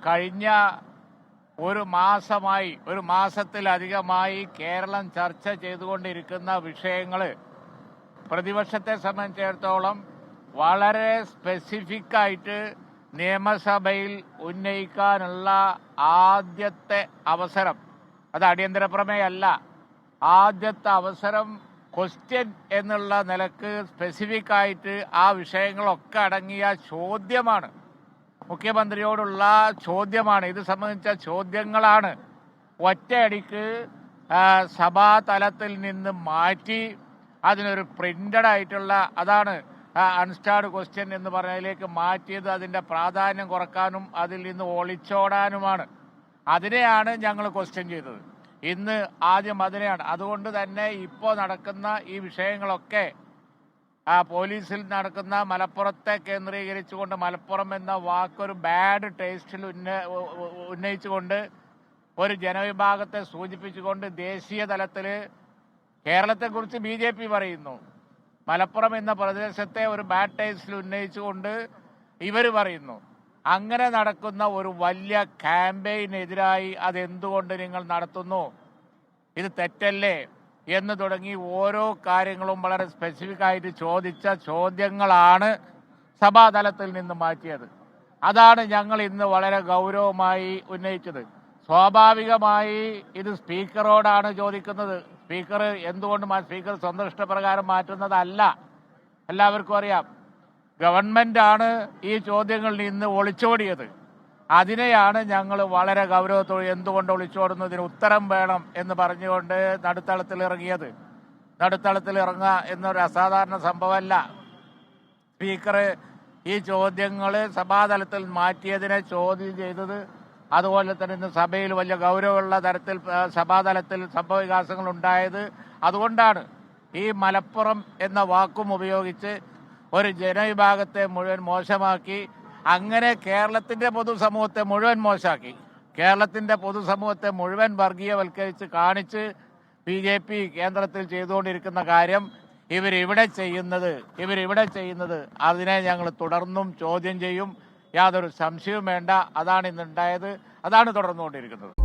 കഴിഞ്ഞ ഒരു മാസമായി ഒരു മാസത്തിലധികമായി കേരളം ചർച്ച ചെയ്തുകൊണ്ടിരിക്കുന്ന വിഷയങ്ങൾ പ്രതിപക്ഷത്തെ സംബന്ധിച്ചിടത്തോളം വളരെ സ്പെസിഫിക് ആയിട്ട് നിയമസഭയിൽ ഉന്നയിക്കാനുള്ള ആദ്യത്തെ അവസരം അത് അടിയന്തര പ്രമേയമല്ല ആദ്യത്തെ അവസരം ക്വസ്റ്റ്യൻ എന്നുള്ള നിലയ്ക്ക് സ്പെസിഫിക് ആയിട്ട് ആ വിഷയങ്ങളൊക്കെ അടങ്ങിയ ചോദ്യമാണ്. മുഖ്യമന്ത്രിയോടുള്ള ചോദ്യമാണ്. ഇത് സംബന്ധിച്ച ചോദ്യങ്ങളാണ്. ഒറ്റയടിക്ക് സഭാതലത്തിൽ സഭാ തലത്തിൽ നിന്ന് മാറ്റി അതിനൊരു പ്രിന്റഡ് ആയിട്ടുള്ള അതാണ് അൺസ്റ്റാർഡ് ക്വസ്റ്റ്യൻ എന്ന് പറഞ്ഞതിലേക്ക് മാറ്റിയത് അതിന്റെ പ്രാധാന്യം കുറക്കാനും അതിൽ നിന്ന് ഒളിച്ചോടാനുമാണ്. അതിനെയാണ് ഞങ്ങൾ ക്വസ്റ്റ്യൻ ചെയ്തത്. ഇന്ന് ആദ്യം അതിനെയാണ്. അതുകൊണ്ട് തന്നെ ഇപ്പോൾ നടക്കുന്ന ഈ വിഷയങ്ങളൊക്കെ ആ പോലീസിൽ നടക്കുന്ന മലപ്പുറത്തെ കേന്ദ്രീകരിച്ചുകൊണ്ട് മലപ്പുറം എന്ന വാക്കൊരു ബാഡ് ടേസ്റ്റിൽ ഉന്ന ഉന്നയിച്ചുകൊണ്ട് ഒരു ജനവിഭാഗത്തെ സൂചിപ്പിച്ചുകൊണ്ട് ദേശീയ തലത്തിൽ കേരളത്തെക്കുറിച്ച് ബി ജെ പി പറയുന്നു. മലപ്പുറം എന്ന പ്രദേശത്തെ ഒരു ബാഡ് ടേസ്റ്റിൽ ഉന്നയിച്ചുകൊണ്ട് ഇവർ പറയുന്നു. അങ്ങനെ നടക്കുന്ന ഒരു വലിയ ക്യാമ്പയിനെതിരായി അതെന്തുകൊണ്ട് നിങ്ങൾ നടത്തുന്നു? ഇത് തെറ്റല്ലേ? എന്ന് തുടങ്ങി ഓരോ കാര്യങ്ങളും വളരെ സ്പെസിഫിക് ആയിട്ട് ചോദിച്ച ചോദ്യങ്ങളാണ് സഭാതലത്തിൽ നിന്ന് മാറ്റിയത്. അതാണ് ഞങ്ങൾ ഇന്ന് വളരെ ഗൗരവമായി ഉന്നയിച്ചത്. സ്വാഭാവികമായി ഇത് സ്പീക്കറോടാണ് ചോദിക്കുന്നത്. സ്പീക്കർ എന്തുകൊണ്ട് സ്പീക്കർ സ്വന്തം ഇഷ്ടപ്രകാരം മാറ്റുന്നതല്ല. എല്ലാവർക്കും അറിയാം. ഗവൺമെന്റ് ആണ് ഈ ചോദ്യങ്ങളിൽ നിന്ന് ഒളിച്ചോടിയത്. അതിനെയാണ് ഞങ്ങൾ വളരെ ഗൗരവത്തോടെ എന്തുകൊണ്ട് ഒളിച്ചോടുന്നതിന് ഉത്തരം വേണം എന്ന് പറഞ്ഞുകൊണ്ട് നടുത്തളത്തിൽ ഇറങ്ങിയത്. നടുത്തളത്തിൽ ഇറങ്ങുക എന്നൊരു അസാധാരണ സംഭവമല്ല. സ്പീക്കർ ഈ ചോദ്യങ്ങൾ സഭാതലത്തിൽ മാറ്റിയതിനെ ചോദ്യം ചെയ്തത് അതുപോലെ തന്നെ ഇന്ന് സഭയിൽ വലിയ ഗൗരവമുള്ള തരത്തിൽ സഭാതലത്തിൽ സംഭവവികാസങ്ങൾ ഉണ്ടായത് അതുകൊണ്ടാണ്. ഈ മലപ്പുറം എന്ന വാക്കും ഉപയോഗിച്ച് ഒരു ജനവിഭാഗത്തെ മുഴുവൻ മോശമാക്കി അങ്ങനെ കേരളത്തിന്റെ പൊതുസമൂഹത്തെ മുഴുവൻ മോശമാക്കി കേരളത്തിന്റെ പൊതുസമൂഹത്തെ മുഴുവൻ വർഗീയവൽക്കരിച്ച് കാണിച്ച് ബി ജെ പി കേന്ദ്രത്തിൽ ചെയ്തുകൊണ്ടിരിക്കുന്ന കാര്യം ഇവരിവിടെ ചെയ്യുന്നത് ഇവരിവിടെ ചെയ്യുന്നത്. അതിനെ ഞങ്ങൾ തുടർന്നും ചോദ്യം ചെയ്യും. യാതൊരു സംശയവും വേണ്ട. അതാണ് ഇന്നുണ്ടായത്. അതാണ് തുടർന്നുകൊണ്ടിരിക്കുന്നത്.